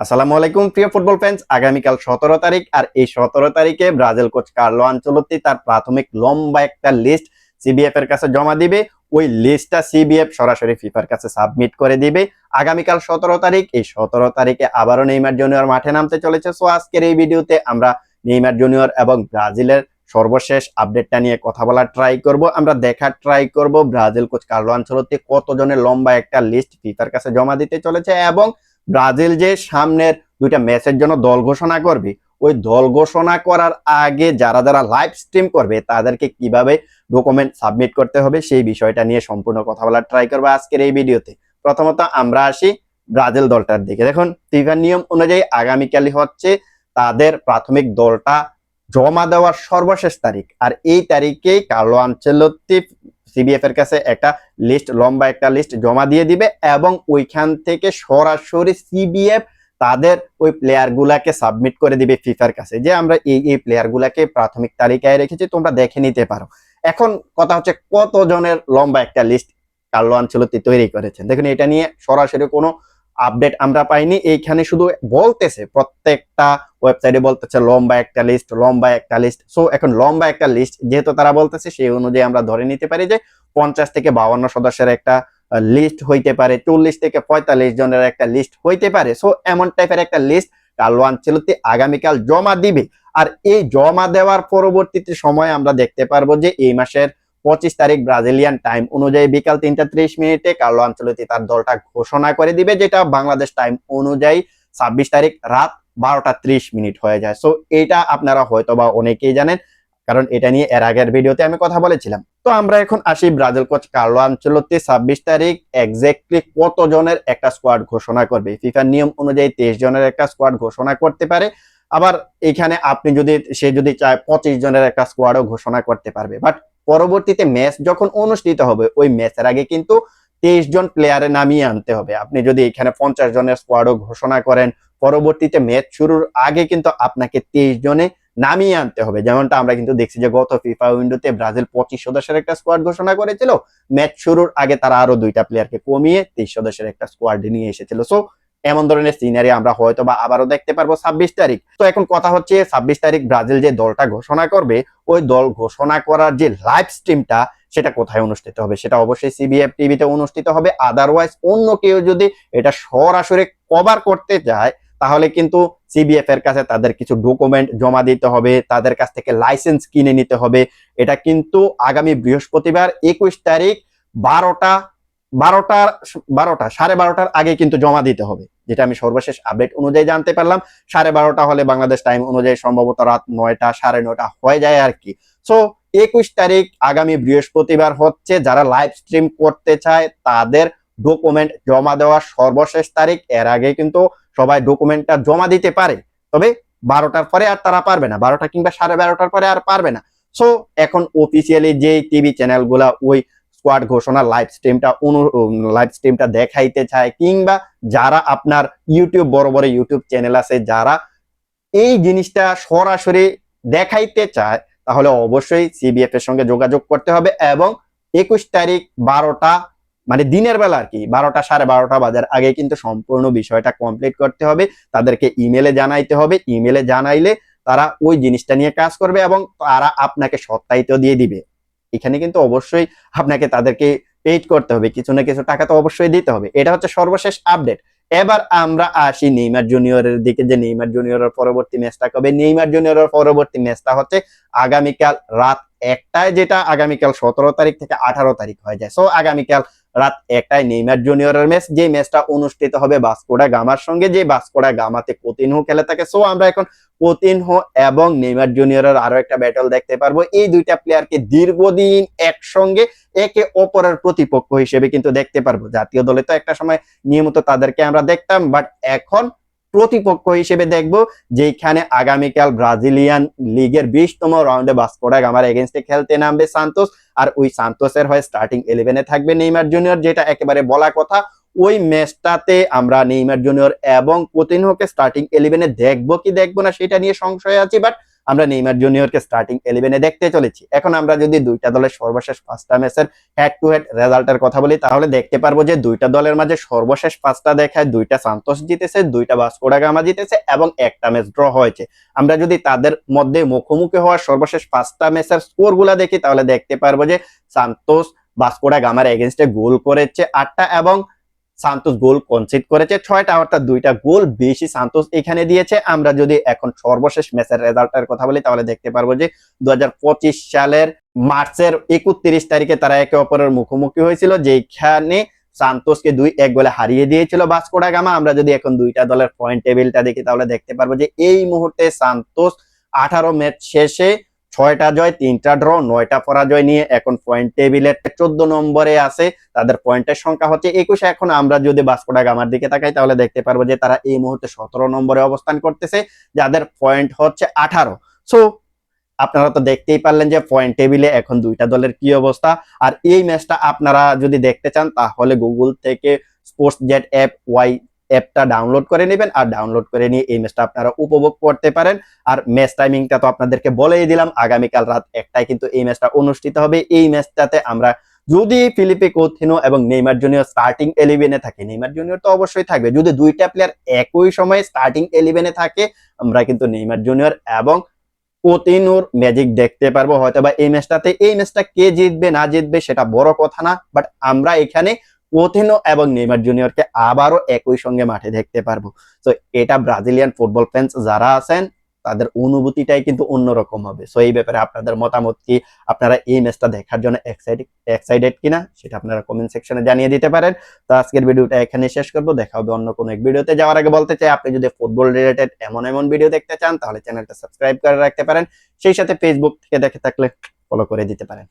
আসসালামু আলাইকুম, প্রিয় ফুটবল ফ্যান্স আগামীকাল সতেরো তারিখ, আর এই সতেরো তারিখে ব্রাজিল কোচ কার্লো আঞ্চলতি তার প্রাথমিক লম্বা একটা লিস্ট সিবিএফ এর কাছে জমা দিবে। ওই লিস্টটা সিবিএফ সরাসরি ফিফার কাছে সাবমিট করে দিবে। আগামীকাল সতেরো তারিখ, এই সতেরো তারিখে আবারও নেইমার জুনিয়র মাঠে নামতে চলেছে। সো আজকের এই ভিডিওতে আমরা নেইমার জুনিয়র এবং ব্রাজিলের সর্বশেষ আপডেটটা নিয়ে কথা বলার ট্রাই করব। আমরা দেখার ট্রাই করব ব্রাজিল কোচ কার্লো আঞ্চলতি কতজনের লম্বা একটা লিস্ট ফিফার কাছে জমা দিতে চলেছে এবং ব্রাজিল যে সামনের দুইটা ম্যাচের জন্য দল ঘোষণা করবে, ওই দল ঘোষণা করার আগে যারা যারা লাইভ স্ট্রিম করবে, তাদেরকে কীভাবে ডকুমেন্ট সাবমিট করতে হবে সেই বিষয়টা নিয়ে সম্পূর্ণ কথা বলার ট্রাই করব আজকের এই ভিডিওতে। প্রথমত আমরা আসি ব্রাজিল দলটার দিকে। দেখুন ফিফার নিয়ম অনুযায়ী আগামীকালই হচ্ছে তাদের প্রাথমিক দলটা জমা দেওয়ার সর্বশেষ তারিখ। আর এই তারিখেই কার্লো আনচেলত্তি সিবিএফ এর কাছে একটা লিস্ট লম্বা একটা লিস্ট জমা দিয়ে দিবে এবং ওইখান থেকে সরাসরি সিবিএফ তাদের ওই প্লেয়ার গুলাকে সাবমিট করে দিবে ফিফার কাছে। যে আমরা এই এই প্লেয়ার গুলাকে প্রাথমিক তালিকায় রেখেছি, তোমরা দেখে নিতে পারো। এখন কথা হচ্ছে কতজনের লম্বা একটা লিস্ট কার্লো আনচেলত্তি তৈরি করেছেন? দেখুন, এটা নিয়ে সরাসরি কোনো আপডেট আমরা পাইনি। এইখানে শুধু বলতেছে, প্রত্যেকটা ওয়েবসাইটে বলতেছে লম্বা একটা লিস্ট লম্বা একটা লিস্ট সো এখন লম্বা একটা লিস্ট যেহেতু তারা বলতেছে, সেই অনুযায়ী আমরা ধরে নিতে পারি যে পঞ্চাশ থেকে বাউন্ন সদস্যের একটা লিস্ট হইতে পারে, চল্লিশ থেকে পঁয়তাল্লিশ জনের একটা লিস্ট হইতে পারে। সো এমন টাইপের একটা লিস্ট কার্লো আনচেলত্তি আগামীকাল জমা দিবে। আর এই জমা দেওয়ার পরবর্তীতে সময় আমরা দেখতে পারব যে এই মাসের পঁচিশ তারিখ ব্রাজিলিয়ান টাইম অনুযায়ী বিকাল তিনটা ত্রিশ মিনিটে কার্লো আঞ্চলতি তার দলটা ঘোষণা করে দিবে, যেটা বাংলাদেশ টাইম অনুযায়ী ছাব্বিশ তারিখ রাত বারোটা ত্রিশ মিনিট হয়ে যায়। সো এটা আপনারা হয়তো বা অনেকেই জানেন, কারণ এটা নিয়ে এর আগের ভিডিওতে আমি কথা বলেছিলাম। তো আমরা এখন আসি ব্রাজিল কোচ কার্লো আঞ্চলতি ছাব্বিশ তারিখ এক্স্যাক্টলি কত জনের একটা স্কোয়াড ঘোষণা করবে। ফিফার নিয়ম অনুযায়ী তেইশ জনের একটা স্কোয়াড ঘোষণা করতে পারে। আবার এখানে আপনি যদি, সে যদি চায় পঁচিশ জনের একটা স্কোয়াডও ঘোষণা করতে পারবে। বাট পরবর্তীতে ম্যাচ যখন অনুষ্ঠিত হবে, ওই ম্যাচের আগে কিন্তু তেইশ জন প্লেয়ারে নামিয়ে আনতে হবে। আপনি যদি এখানে পঞ্চাশ জনের স্কোয়াডও ঘোষণা করেন, পরবর্তীতে ম্যাচ শুরুর আগে কিন্তু আপনাকে তেইশ জনে নামিয়ে আনতে হবে। যেমনটা আমরা কিন্তু দেখছি যে গত ফিফা উইন্ডোতে ব্রাজিল পঁচিশ সদস্যের একটা স্কোয়াড ঘোষণা করেছিল। ম্যাচ শুরুর আগে তারা আরও দুইটা প্লেয়ারকে কমিয়ে তেইশ সদস্যের একটা স্কোয়াড নিয়ে এসেছিল। সো এমন ধরনের সিনারি আমরা হয়তো বা আবারও দেখতে পারব ছাব্বিশ তারিখ। তো এখন কথা হচ্ছে ছাব্বিশ তারিখ ব্রাজিল যে দলটা ঘোষণা করবে ওই দল ঘোষণা করার যে লাইভ স্ট্রিমটা সেটা কোথায় অনুষ্ঠিত হবে? সেটা অবশ্যই সিবিএফ টিভিতে অনুষ্ঠিত হবে। আদারওয়াইজ অন্য কেউ যদি এটা সরাসরি কভার করতে চায় তাহলে কিন্তু সিবিএফ এর কাছে তাদের কিছু ডকুমেন্ট জমা দিতে হবে, তাদের কাছ থেকে লাইসেন্স কিনে নিতে হবে। এটা কিন্তু আগামী বৃহস্পতিবার একুশ তারিখ বারোটা বারোটার, বারোটা, সাড়ে বারোটার আগে কিন্তু জমা দিতে হবে, যেটা আমি সর্বশেষ আপডেট অনুযায়ী জানতে পারলাম। সাড়ে বারোটা হলে বাংলাদেশ টাইম অনুযায়ী সম্ভবত রাত নয়টা, সাড়ে নয়টা হয়ে যায় আর কি। সো একুশ তারিখ আগামী বৃহস্পতিবার হচ্ছে, যারা লাইভ স্ট্রিম করতে চায়, তাদের ডকুমেন্ট জমা দেওয়ার সর্বশেষ তারিখ, এর আগে কিন্তু সবাই ডকুমেন্টটা জমা দিতে পারে। তবে বারোটার পরে আর তারা পারবে না, বারোটা কিংবা সাড়ে বারোটার পরে আর পারবে না। সো এখন অফিসিয়ালি যে টিভি চ্যানেলগুলা ওই স্কোয়াড ঘোষণা লাইভ স্ট্রিমটা অনু লাইভ স্ট্রিমটা দেখাইতে চায়, কিংবা যারা আপনার ইউটিউব বড় বড় ইউটিউব চ্যানেল আছে, যারা এই জিনিসটা সরাসরি দেখাইতে চায়, তাহলে অবশ্যই সিবিএফ এর সঙ্গে যোগাযোগ করতে হবে এবং একুশ তারিখ বারোটা মানে দিনের বেলা আর কি, বারোটা সাড়ে বারোটা বাজার আগে কিন্তু সম্পূর্ণ বিষয়টা কমপ্লিট করতে হবে। তাদেরকে ইমেলে জানাইতে হবে ইমেলে জানাইলে তারা ওই জিনিসটা নিয়ে কাজ করবে এবং তারা আপনাকে সত্যায়িত দিয়ে দিবে। এখানে কিন্তু অবশ্যই আপনাকে তাদেরকে পেইড করতে হবে। কিছু না কিছু টাকা তো অবশ্যই দিতে হবে। এটা হচ্ছে সর্বশেষ আপডেট এবার আমরা আসি নেইমার জুনিয়রের দিকে যে নেইমার জুনিয়রের পরবর্তী ম্যাচটা কবে? নেইমার জুনিয়রের পরবর্তী ম্যাচটা হচ্ছে আগামীকাল রাত একটায়, যেটা আগামীকাল সতেরো তারিখ থেকে আঠারো তারিখ হয়ে যায়। সো আগামীকাল রাত একটায় নেইমার জুনিয়রের ম্যাচ যে ম্যাচটা অনুষ্ঠিত হবে বাস্কোডা গামার সঙ্গে যে বাসকোডা গামাতে কোতিনহো খেলে থাকে। সো আমরা এখন কোতিনহো এবং নেইমার জুনিয়রের আরও একটা ব্যাটল দেখতে পারব। এই দুইটা প্লেয়ারকে দীর্ঘদিন একসঙ্গে একে অপরের প্রতিপক্ষ হিসেবে কিন্তু দেখতে পারব। জাতীয় দলে তো একটা সময় নিয়মিত তাদেরকে আমরা দেখতাম বাট এখন প্রতিপক্ষ হিসেবে দেখব যেখানে আগামীকাল ব্রাজিলিয়ান লিগের বিশতম রাউন্ডে বাস্কোডা গামার এগেনস্টে খেলতে নামবে সান্তোস। আর ওই সান্তোসের হয়ে স্টার্টিং ইলেভেনে থাকবে নেইমার জুনিয়র, যেটা একেবারে বলা কথা, ওই ম্যাচটাতে আমরা নেইমার জুনিয়র এবং কোতিনহোকে স্টার্টিং ইলেভেনে দেখব কি দেখব না সেটা নিয়ে সংশয় আছি বাট আমরা নেইমার জুনিয়রকে স্টার্টিং ইলেভেনে দেখতে চলেছি। এখন আমরা যদি দুইটা দলের সর্বশেষ পাঁচটা ম্যাচের হেড টু হেড রেজাল্টের কথা বলি, তাহলে দেখতে পারব যে দুইটা দলের মাঝে সর্বশেষ পাঁচটা দেখায় দুইটা সান্তোস জিতেছে, দুইটা বাসকোডা গামা জিতেছে এবং একটা ম্যাচ ড্র হয়েছে। আমরা যদি তাদের মধ্যে মুখোমুখি হওয়ার সর্বশেষ পাঁচটা ম্যাচের স্কোরগুলা দেখি, তাহলে দেখতে পারব যে সান্তোস বাসকোডা গামার এগেনস্টে গোল করেছে আটটা এবং সান্তোস গোল কনসিড করেছে। ছয়টা অর্থাৎ দুইটা গোল বেশি সান্তোস এখানে দিয়েছে। আমরা যদি এখন সর্বশেষ ম্যাচের রেজাল্টের কথা বলি, তাহলে দেখতে পারব যে দু হাজার পঁচিশ সালের মার্চের একত্রিশ তারিখে তারা একে অপরের মুখোমুখি হয়েছিল যেখানে সান্তোসকে দুই এক গোলে হারিয়ে দিয়েছিল বাসকোডা গামা। আমরা যদি এখন দুইটা দলের পয়েন্ট টেবিলটা দেখি, তাহলে দেখতে পারব যে এই মুহূর্তে সান্তোস আঠারো ম্যাচ শেষে ছয়টা জয়, তিনটা ড্র নয়টা পরাজয় নিয়ে এখন পয়েন্ট টেবিলের চোদ্দ নম্বরে আছে। তাদের পয়েন্টের সংখ্যা হচ্ছে একুশে। এখন আমরা যদি বাসকোডা গামার দিকে তাকাই, তাহলে দেখতে পারব যে তারা এই মুহূর্তে সতেরো নম্বরে অবস্থান করতেছে, যাদের পয়েন্ট হচ্ছে আঠারো। সো আপনারা তো দেখতেই পারলেন যে পয়েন্ট টেবিলে এখন দুইটা দলের কি অবস্থা। আর এই ম্যাচটা আপনারা যদি দেখতে চান, তাহলে গুগল থেকে স্পোর্টস জেট অ্যাপ ওয়াই অ্যাপটা ডাউনলোড করে নেবেন আর ডাউনলোড করে নিয়ে এই ম্যাচটা আপনারা উপভোগ করতে পারেন। আর ম্যাচ টাইমিংটা তো আপনাদেরকে বলেই দিলাম, আগামীকাল রাত একটায় কিন্তু এই ম্যাচটা অনুষ্ঠিত হবে। এই ম্যাচটাতে আমরা যদি ফিলিপে কোথিনো এবং নেইমার জুনিয়র স্টার্টিং ইলেভেনে থাকে, নেইমার জুনিয়র তো অবশ্যই থাকবে, যদি দুইটা প্লেয়ার একই সময়ে স্টার্টিং ইলেভেনে থাকে, আমরা কিন্তু নেইমার জুনিয়র এবং কোতিনুর ম্যাজিক দেখতে পারব। হয়তো বা এই ম্যাচটাতে এই ম্যাচটা কে জিতবে না জিতবে সেটা বড় কথা না বাট আমরা এখানে কোথিনো এবং নেইমার জুনিয়রকে আবারও একই সঙ্গে মাঠে দেখতে পারব। তো এটা ব্রাজিলিয়ান ফুটবল ফ্যান্স যারা আছেন, তাদের অনুভূতিটাই কিন্তু অন্যরকম হবে। সো এই ব্যাপারে আপনাদের মতামত কি? আপনারা এই ম্যাচটা দেখার জন্য এক্সাইটেড এক্সাইটেড কিনা, সেটা আপনারা কমেন্ট সেকশনে জানিয়ে দিতে পারেন। তো, আজকের ভিডিওটা এখানে শেষ করব। দেখা হবে অন্য কোনো এক ভিডিওতে। যাওয়ার আগে বলতে চাই, আপনি যদি ফুটবল রিলেটেড এমন এমন ভিডিও দেখতে চান, তাহলে চ্যানেলটা সাবস্ক্রাইব করে রাখতে পারেন। সেই সাথে ফেসবুক থেকে দেখে থাকলে ফলো করে দিতে পারেন।